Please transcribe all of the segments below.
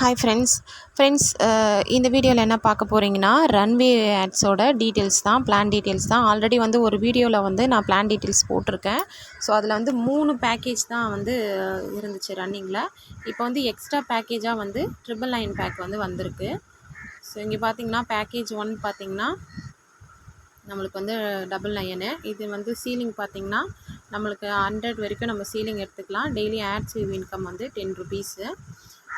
Hi friends friends இந்த வீடியோவில் என்ன பார்க்க போகிறீங்கன்னா ரன்வே ஆட்ஸோட டீட்டெயில்ஸ் தான் பிளான் டீட்டெயில்ஸ் தான். ஆல்ரெடி வந்து ஒரு வீடியோவில் வந்து நான் பிளான் டீட்டெயில்ஸ் போட்டிருக்கேன். ஸோ அதில் வந்து மூணு பேக்கேஜ் தான் வந்து இருந்துச்சு ரன்னிங்கில் இப்போ வந்து எக்ஸ்ட்ரா பேக்கேஜாக வந்து ட்ரிபிள் நைன் பேக் வந்து வந்திருக்கு. ஸோ இங்கே பார்த்தீங்கன்னா பேக்கேஜ் ஒன் பார்த்திங்கன்னா நம்மளுக்கு வந்து டபுள் நைனு இது வந்து சீலிங் பார்த்திங்கன்னா நம்மளுக்கு ஹண்ட்ரட் வரைக்கும் நம்ம சீலிங் எடுத்துக்கலாம். டெய்லி ஆட்ஸ் இன்கம் வந்து டென் ருபீஸு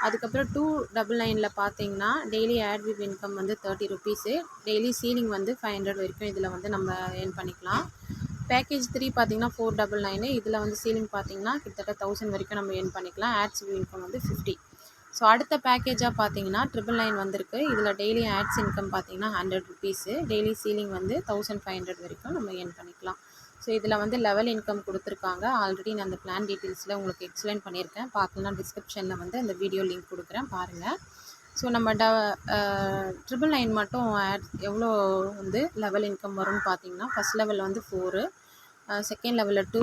அதுக்கப்புறம் டூ டபுள் நைனில் பார்த்தீங்கன்னா டெய்லி ஆட் வித் இன்கம் வந்து தேர்ட்டி ருபீஸு டெய்லி சீலிங் வந்து ஃபைவ் ஹண்ட்ரட் வரைக்கும் இதில் வந்து நம்ம ஏர்ன் பண்ணிக்கலாம். பேக்கேஜ் த்ரீ பார்த்தீங்கன்னா ஃபோர் டபுள் நைனு இதில் வந்து சீலிங் பார்த்தீங்கன்னா கிட்டத்தட்ட தௌசண்ட் வரைக்கும் நம்ம ஏர்ன் பண்ணிக்கலாம். ஆட்ஸ் இன்கம் வந்து ஃபிஃப்டி ஸோ அடுத்த பேக்கேஜாக பார்த்தீங்கன்னா ட்ரிபிள் நைன் வந்திருக்கு. இதில் டெய்லி ஆட்ஸ் இன்கம் பார்த்தீங்கன்னா ஹண்ட்ரட் ருபீஸு டெய்லி சீலிங் வந்து தௌசண்ட் ஃபைவ் ஹண்ட்ரட் வரைக்கும் நம்ம ஏர்ன் பண்ணிக்கலாம். ஸோ இதில் வந்து லெவல் இன்கம் கொடுத்துருக்காங்க. ஆல்ரெடி நான் அந்த பிளான் டீட்டெயில்ஸில் உங்களுக்கு எக்ஸ்பிளைன் பண்ணியிருக்கேன். பார்க்கலாம். டிஸ்கிரிப்ஷனில் வந்து அந்த வீடியோ லிங்க் கொடுக்குறேன். பாருங்கள் ஸோ நம்ம ட ட்ரிபிள் நைன் மட்டும் ஆட் எவ்வளோ வந்து லெவல் இன்கம் வரும்னு பார்த்தீங்கன்னா ஃபஸ்ட் லெவலில் வந்து ஃபோரு செகண்ட் லெவலில் டூ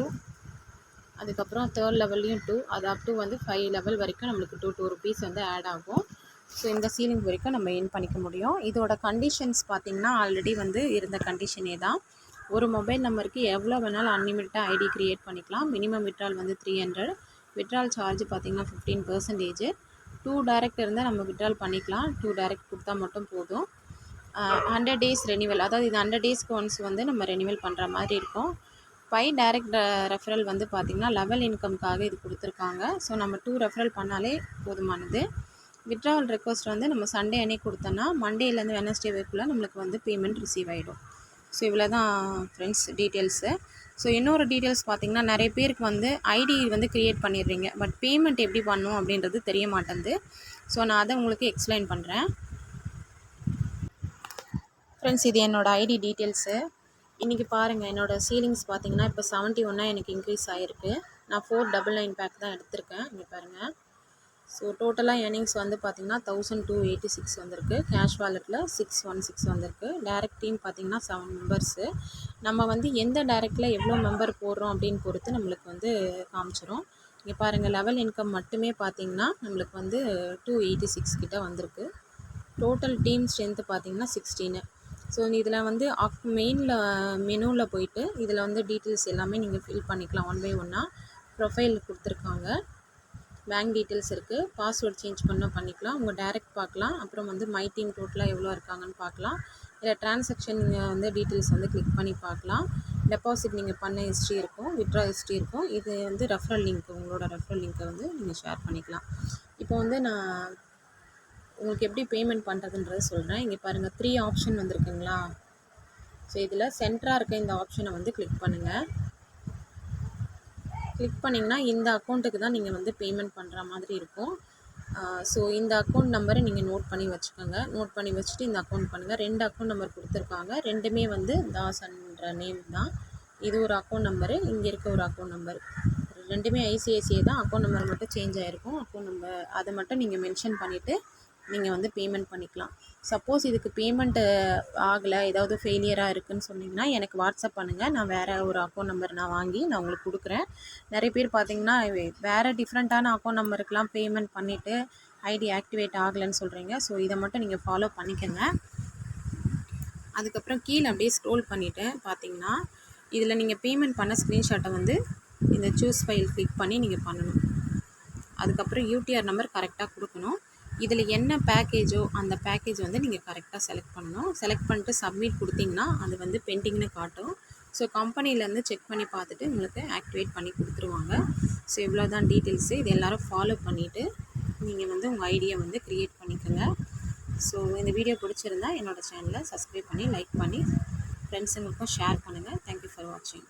அதுக்கப்புறம் தேர்ட் லெவல்லையும் டூ அது அப் டூ வந்து ஃபைவ் லெவல் வரைக்கும் நம்மளுக்கு டூ டூ ருபீஸ் வந்து ஆட் ஆகும். ஸோ இந்த சீலிங் வரைக்கும் நம்ம ஏன் பண்ணிக்க முடியும். இதோட கண்டிஷன்ஸ் பார்த்திங்கன்னா ஆல்ரெடி வந்து இருந்த கண்டிஷனே தான். ஒரு மொபைல் நம்பருக்கு எவ்வளோ வேணாலும் அன்லிமிட்டடாக ஐடி க்ரியேட் பண்ணிக்கலாம். மினிமம் விட்ரால் வந்து த்ரீ ஹண்ட்ரட் விட்ரால் சார்ஜ் பார்த்திங்கன்னா ஃபிஃப்டீன் பர்சன்டேஜ் டூ டேரக்ட் இருந்தால் நம்ம விட்ரால் பண்ணிக்கலாம். டூ டேரக்ட் கொடுத்தா மட்டும் போதும். ஹண்ட்ரட் டேஸ் ரெனிவல் அதாவது இது ஹண்ட்ரட் டேஸ்க்கு ஒன்ஸ் வந்து நம்ம ரெனிவல் பண்ணுற மாதிரி இருக்கும். ஃபைவ் டேரக்ட் ரெஃபரல் வந்து பார்த்திங்கன்னா லெவல் இன்கம்க்காக இது கொடுத்துருக்காங்க. ஸோ நம்ம டூ ரெஃபரல் பண்ணாலே போதுமானது. விட்ராவல் ரெக்வஸ்ட் வந்து நம்ம சண்டே அன்னைக்கு கொடுத்தோன்னா மண்டேலேருந்து வெனஸ்டே வைக்குள்ளே நம்மளுக்கு வந்து பேமெண்ட் ரிசீவ் ஆகிடும் ஸோ இவ்வளோ தான் ஃப்ரெண்ட்ஸ் டீட்டெயில்ஸு ஸோ இன்னொரு டீட்டெயில்ஸ் பார்த்திங்கன்னா நிறைய பேருக்கு வந்து ஐடி வந்து க்ரியேட் பண்ணிடுறீங்க. பட் பேமெண்ட் எப்படி பண்ணும் அப்படின்றது தெரிய மாட்டேங்குது. ஸோ நான் அதை உங்களுக்கு எக்ஸ்பிளைன் பண்ணுறேன் ஃப்ரெண்ட்ஸ் இது என்னோடய ஐடி டீட்டெயில்ஸு இன்றைக்கி பாருங்கள் என்னோடய சீலிங்ஸ் பார்த்திங்கன்னா இப்போ செவன்ட்டி ஒன்னாக எனக்கு இன்க்ரீஸ் ஆகிருக்கு நான் ஃபோர் டபுள் நைன் பேக் தான் எடுத்திருக்கேன். இங்கே பாருங்கள் ஸோ டோட்டலாக ஏர்னிங்ஸ் வந்து பார்த்திங்கன்னா தௌசண்ட் டூ எயிட்டி சிக்ஸ் வந்திருக்கு கேஷ் வாலெட்டில் சிக்ஸ் ஒன் சிக்ஸ் வந்திருக்கு. டேரக்ட் டீம் பார்த்திங்கன்னா செவன் மெம்பர்ஸு நம்ம வந்து எந்த டேரக்டில் எவ்வளோ மெம்பர் போடுறோம் அப்படின்னு பொறுத்து நம்மளுக்கு வந்து காமிச்சிரும். இங்கே பாருங்கள் லெவல் இன்கம் மட்டுமே பார்த்திங்கன்னா நம்மளுக்கு வந்து டூ எயிட்டி சிக்ஸ் கிட்ட வந்திருக்கு. டோட்டல் டீம் ஸ்ட்ரென்த்து பார்த்திங்கன்னா சிக்ஸ்டீனு ஸோ இதில் வந்து ஆஃப் மெயினில் மெனுவில் போயிட்டு இதில் வந்து டீட்டெயில்ஸ் எல்லாமே நீங்கள் ஃபில் பண்ணிக்கலாம் ஒன் பை ஒன்னாக ப்ரொஃபைல் கொடுத்துருக்காங்க. பேங்க் டீட்டெயில்ஸ் இருக்குது பாஸ்வேர்ட் சேஞ்ச் பண்ண பண்ணிக்கலாம். உங்கள் டேரெக்ட் பார்க்கலாம். அப்புறம் வந்து மை டீம் டோட்டலாக எவ்வளோ இருக்காங்கன்னு பார்க்கலாம். இல்லை டிரான்சாக்ஷன் நீங்கள் வந்து டீட்டெயில்ஸ் வந்து கிளிக் பண்ணி பார்க்கலாம். டெபாசிட் நீங்கள் பண்ண ஹிஸ்ட்ரி இருக்கும். விட்ரா ஹிஸ்ட்ரி இருக்கும். இது வந்து ரெஃபரல் லிங்க் உங்களோட ரெஃபரல் லிங்க்கை வந்து நீங்கள் ஷேர் பண்ணிக்கலாம். இப்போ வந்து நான் உங்களுக்கு எப்படி பேமெண்ட் பண்ணுறதுன்றத சொல்கிறேன் இங்கே பாருங்கள் த்ரீ ஆப்ஷன் வந்திருக்குங்களா? ஸோ இதில் சென்டராக இருக்க இந்த ஆப்ஷனை வந்து கிளிக் பண்ணுங்கள் கிளிக் பண்ணிங்கன்னா இந்த அக்கௌண்ட்டுக்கு தான் நீங்கள் வந்து பேமெண்ட் பண்ணுற மாதிரி இருக்கும். ஸோ இந்த அக்கௌண்ட் நம்பரை நீங்கள் நோட் பண்ணி வச்சுக்கோங்க. நோட் பண்ணி வச்சுட்டு இந்த அக்கௌண்ட் பண்ணுங்கள் ரெண்டு அக்கௌண்ட் நம்பர் கொடுத்துருக்காங்க. ரெண்டுமே வந்து தாசன்ற நேம் தான். இது ஒரு அக்கௌண்ட் நம்பரு இங்கே இருக்க ஒரு அக்கௌண்ட் நம்பர் ரெண்டுமே ஐசிஐசிஐ தான். அக்கௌண்ட் நம்பர் மட்டும் சேஞ்ச் ஆகிருக்கும் அக்கௌண்ட் நம்பர் அதை மட்டும் நீங்கள் மென்ஷன் பண்ணிவிட்டு நீங்கள் வந்து பேமெண்ட் பண்ணிக்கலாம். சப்போஸ் இதுக்கு பேமெண்ட்டு ஆகலை ஏதாவது ஃபெயிலியராக இருக்குதுன்னு சொன்னிங்கன்னா எனக்கு வாட்ஸ்அப் பண்ணுங்கள் நான் வேறு ஒரு அக்கௌண்ட் நம்பர் நான் வாங்கி நான் உங்களுக்கு கொடுக்குறேன். நிறைய பேர் பார்த்தீங்கன்னா வேறு டிஃப்ரெண்ட்டான அக்கௌண்ட் நம்பருக்கெலாம் பேமெண்ட் பண்ணிவிட்டு ஐடி ஆக்டிவேட் ஆகலைன்னு சொல்கிறீங்க ஸோ இதை மட்டும் நீங்கள் ஃபாலோ பண்ணிக்கோங்க. அதுக்கப்புறம் கீழே அப்படியே ஸ்க்ரோல் பண்ணிவிட்டு பார்த்தீங்கன்னா இதில் நீங்கள் பேமெண்ட் பண்ண ஸ்க்ரீன்ஷாட்டை வந்து இந்த சூஸ் ஃபைல் கிளிக் பண்ணி நீங்கள் பண்ணணும். அதுக்கப்புறம் யூடிஆர் நம்பர் கரெக்டாக கொடுக்கணும். இதில் என்ன பேக்கேஜோ அந்த பேக்கேஜ் வந்து நீங்கள் கரெக்டாக செலக்ட் பண்ணணும். செலக்ட் பண்ணிட்டு சப்மிட் கொடுத்தீங்கன்னா அது வந்து பெண்டிங்னு காட்டும். ஸோ கம்பெனிலேருந்து செக் பண்ணி பார்த்துட்டு உங்களுக்கு ஆக்டிவேட் பண்ணி கொடுத்துருவாங்க. ஸோ இவ்வளோ தான் டீட்டெயில்ஸு இது எல்லோரும் ஃபாலோ பண்ணிவிட்டு நீங்கள் வந்து உங்கள் ஐடியா வந்து க்ரியேட் பண்ணிக்கோங்க. ஸோ இந்த வீடியோ பிடிச்சிருந்தா என்னோடய சேனலை சப்ஸ்கிரைப் பண்ணி லைக் பண்ணி ஃப்ரெண்ட்ஸுங்களுக்கும் ஷேர் பண்ணுங்கள் தேங்க்யூ ஃபார் வாட்சிங்